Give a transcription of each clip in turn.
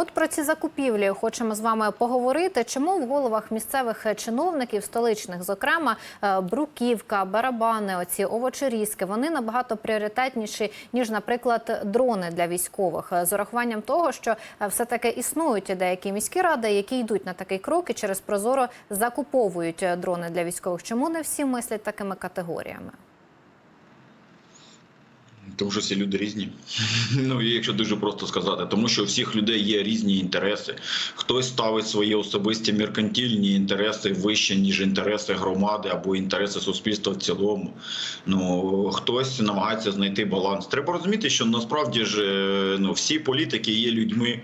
От про ці закупівлі хочемо з вами поговорити. Чому в головах місцевих чиновників, столичних, зокрема, е, бруківка, барабани, оці овочерізки, вони набагато пріоритетніші ніж, наприклад, дрони для військових, Е, з урахуванням того, що е, все таки існують деякі міські ради, які йдуть на такий крок і через прозоро закуповують дрони для військових. Чому не всі мислять такими категоріями? Тому що всі люди різні. Ну якщо дуже просто сказати, тому що у всіх людей є різні інтереси. Хтось ставить свої особисті меркантильні інтереси вище, ніж інтереси громади або інтереси суспільства в цілому. Ну хтось намагається знайти баланс. Треба розуміти, що насправді ж е, ну, всі політики є людьми.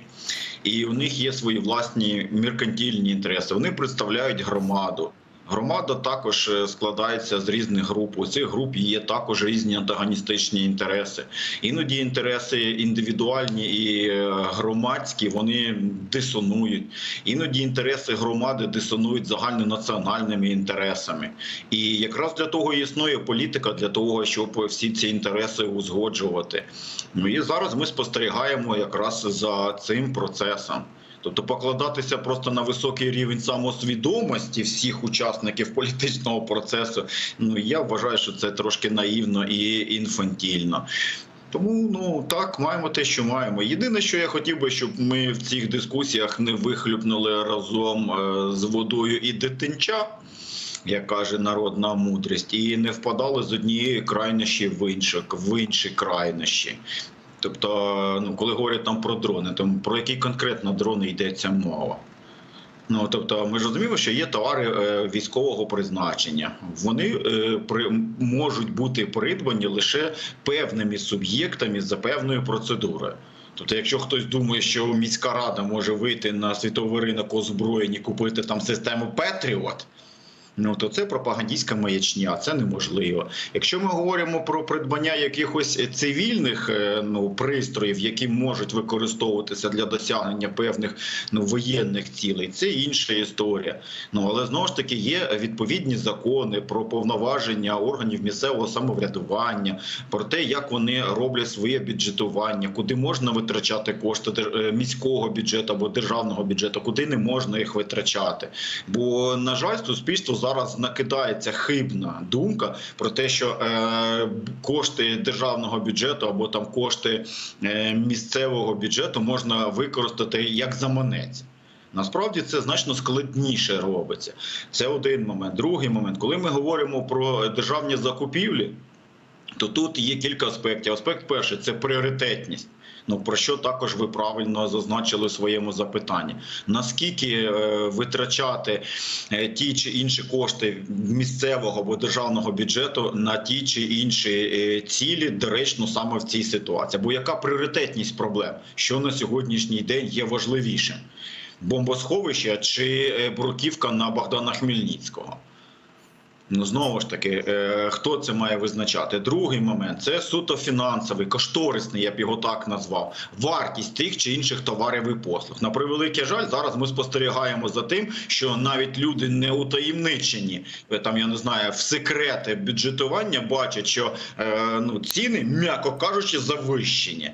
І у них є свої власні меркантильні інтереси. Вони представляють громаду. Громада також е, складається з різних груп. У цих груп є також різні антагоністичні інтереси. Іноді інтереси індивідуальні і е, громадські вони дисонують. Іноді інтереси громади дисонують загальнонаціональними інтересами. І якраз для того існує політика, для того, щоб всі ці інтереси узгоджувати. Ну і зараз ми спостерігаємо якраз за цим процесом. Тобто покладатися просто на високий рівень самосвідомості всіх учасників політичного процесу. Ну я вважаю, що це трошки наївно і інфантільно. Тому ну так маємо те, що маємо. Єдине, що я хотів би, щоб ми в цих дискусіях не вихлюпнули разом е, з водою і дитинча. Як каже народна мудрість, і не впадали з однієї крайнощі в іншу, в інші крайнощі. Тобто, ну коли говорять там про дрони, то про які конкретно дрони йдеться мова? Ну тобто, ми ж розуміємо, що є товари е, військового призначення. Вони е, при можуть бути придбані лише певними суб'єктами за певною процедурою. Тобто, якщо хтось думає, що міська рада може вийти на світовий ринок озброєнь і купити там систему Петріот. Ну то це пропагандистська маячня, це неможливо. Якщо ми говоримо про придбання якихось цивільних е, ну пристроїв, які можуть використовуватися для досягнення певних ну воєнних цілей, це інша історія. Ну але знову ж таки є відповідні закони про повноваження органів місцевого самоврядування, про те, як вони роблять своє бюджетування, куди можна витрачати кошти е, міського бюджету або державного бюджету, куди не можна їх витрачати. Бо на жаль, суспільство зараз накидається хибна думка про те, що е, кошти державного бюджету або там кошти е, місцевого бюджету можна використати як заманець. Насправді це значно складніше робиться. Це один момент. Другий момент, коли ми говоримо про державні закупівлі, то тут є кілька аспектів. Аспект перший це пріоритетність. Ну про що також ви правильно зазначили у своєму запитанні? Наскільки е, витрачати е, ті чи інші кошти місцевого або державного бюджету на ті чи інші е, цілі, доречно саме в цій ситуації? Бо яка пріоритетність проблем? Що на сьогоднішній день є важливішим? Бомбосховище чи бруківка на Богдана Хмельницького? Ну знову ж таки, е, хто це має визначати? Другий момент це суто фінансовий, кошторисний, я б його так назвав. Вартість тих чи інших товарів і послуг. На превеликий жаль, зараз ми спостерігаємо за тим, що навіть люди не утаємничені, е, там я не знаю, в секрети бюджетування бачать, що е, ну ціни, м'яко кажучи, завищені.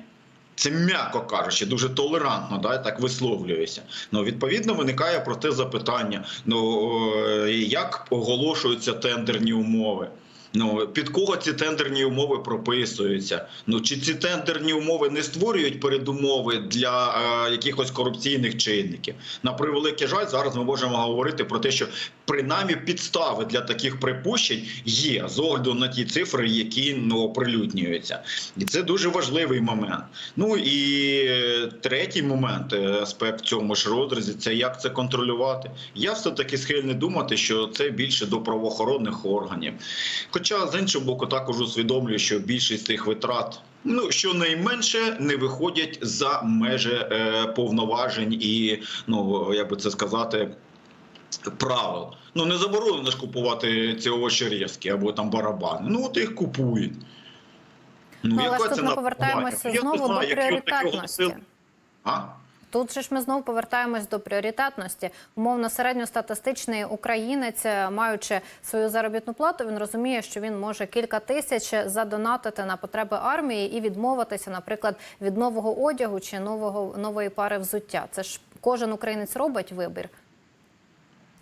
Це м'яко кажучи, дуже толерантно, да, так висловлююся. Ну відповідно виникає про те запитання: ну е, як оголошуються тендерні умови? Ну під кого ці тендерні умови прописуються? Ну чи ці тендерні умови не створюють передумови для е, якихось корупційних чинників? На превеликий жаль, зараз ми можемо говорити про те, що принаймні підстави для таких припущень є з огляду на ті цифри, які ну оприлюднюються, і це дуже важливий момент. Ну і третій момент е, аспект цьому ж розрізі це як це контролювати. Я все таки схильний думати, що це більше до правоохоронних органів. Хоча з іншого боку, також усвідомлюю, що більшість цих витрат. Ну щонайменше не виходять за межі е, повноважень і ну як би це сказати. Правил ну не заборонено ж купувати ці овочерізки або там барабани. Ну от їх купують. Ну, але ж тут ми повертаємося Я знову знаю, до пріоритетності. А? Тут же ж ми знову повертаємось до пріоритетності. Умовно, середньостатистичний українець, е, маючи свою заробітну плату, він розуміє, що він може кілька тисяч задонатити на потреби армії і відмовитися, наприклад, від нового одягу чи нового нової пари взуття. Це ж кожен українець робить вибір.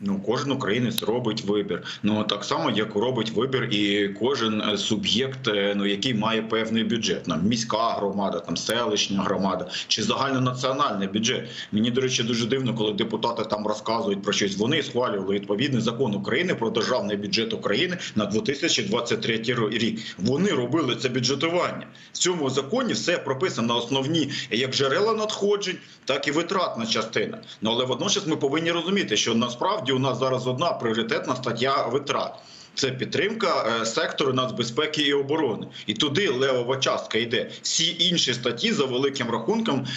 Ну, кожен українець робить вибір. Ну так само, як робить вибір і кожен е, суб'єкт, е, ну який має певний бюджет. Там міська громада, там селищна громада чи загальнонаціональний бюджет. Мені до речі, дуже дивно, коли депутати там розказують про щось. Вони схвалювали відповідний закон України про державний бюджет України на 2023 рік. Вони робили це бюджетування. В цьому законі все прописано основні як джерела надходжень, так і витратна частина. Ну але водночас ми повинні розуміти, що насправді у нас зараз одна пріоритетна стаття витрат. Це підтримка е, сектору нацбезпеки і оборони, і туди левова частка йде. Всі інші статті за великим рахунком,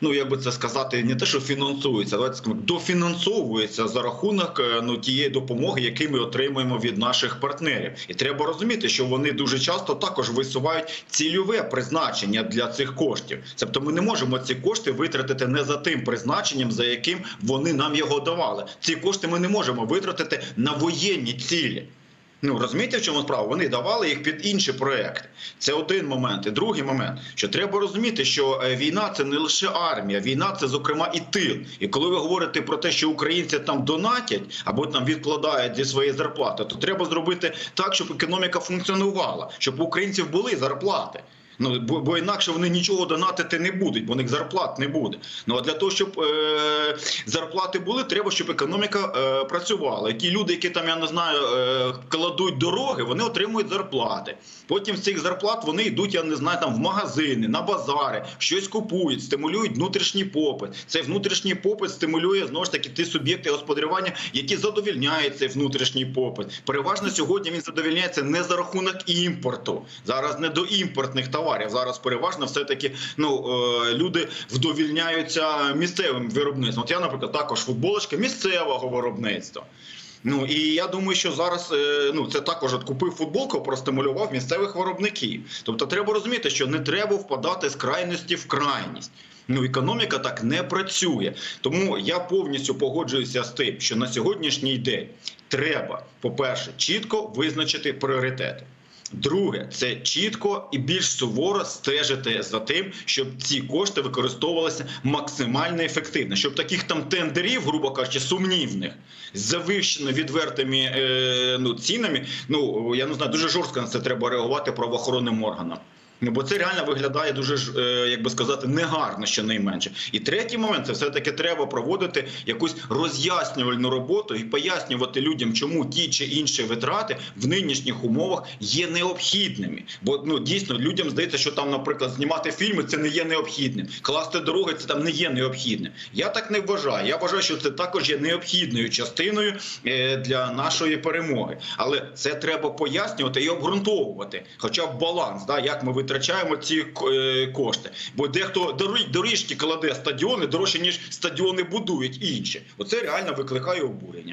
ну як би це сказати, не те, що фінансуються, давайте скажемо, дофінансовуються за рахунок е, ну тієї допомоги, яку ми отримуємо від наших партнерів. І треба розуміти, що вони дуже часто також висувають цільове призначення для цих коштів. Тобто, ми не можемо ці кошти витратити не за тим призначенням, за яким вони нам його давали. Ці кошти ми не можемо витратити на воєнні цілі. Ну розумієте, в чому справа? Вони давали їх під інші проекти. Це один момент. І другий момент, що треба розуміти, що е, війна це не лише армія, війна це зокрема і тил. І коли ви говорите про те, що українці там донатять або там відкладають зі своєї зарплати, то треба зробити так, щоб економіка функціонувала, щоб у українців були зарплати. Ну бо, бо інакше вони нічого донатити не будуть, бо у них зарплат не буде. Ну а для того, щоб е, зарплати були, треба, щоб економіка е, працювала. Ті люди, які там я не знаю, е, кладуть дороги, вони отримують зарплати. Потім з цих зарплат вони йдуть, я не знаю, там в магазини, на базари, щось купують, стимулюють внутрішній попит. Цей внутрішній попит стимулює знову ж таки ті суб'єкти господарювання, які задовільняють цей внутрішній попит. Переважно сьогодні він задовільняється не за рахунок імпорту. Зараз не до імпортних товарів. Зараз переважно все таки ну е, люди вдовільняються місцевим виробництвом. От я, наприклад, також футболочка місцевого виробництва. Ну і я думаю, що зараз е, ну це також от купив футболку, простимулював місцевих виробників. Тобто, треба розуміти, що не треба впадати з крайності в крайність. Ну, економіка так не працює. Тому я повністю погоджуюся з тим, що на сьогоднішній день треба, по-перше, чітко визначити пріоритети. Друге, це чітко і більш суворо стежити за тим, щоб ці кошти використовувалися максимально ефективно, щоб таких там тендерів, грубо кажучи, сумнівних з завищено відвертими е, ну, цінами. Ну я не знаю, дуже жорстко на це треба реагувати правоохоронним органам. Ну, бо це реально виглядає дуже ж, е, як би сказати, негарно, щонайменше. І третій момент це все-таки треба проводити якусь роз'яснювальну роботу і пояснювати людям, чому ті чи інші витрати в нинішніх умовах є необхідними. Бо ну дійсно людям здається, що там, наприклад, знімати фільми це не є необхідним. Класти дороги це там не є необхідним. Я так не вважаю. Я вважаю, що це також є необхідною частиною е, для нашої перемоги. Але це треба пояснювати і обґрунтовувати, хоча б баланс, да, як ми витрачаємо ці е, кошти. Бо дехто дорі- доріжки кладе стадіони дорожче ніж стадіони будують інші. Оце реально викликає обурення.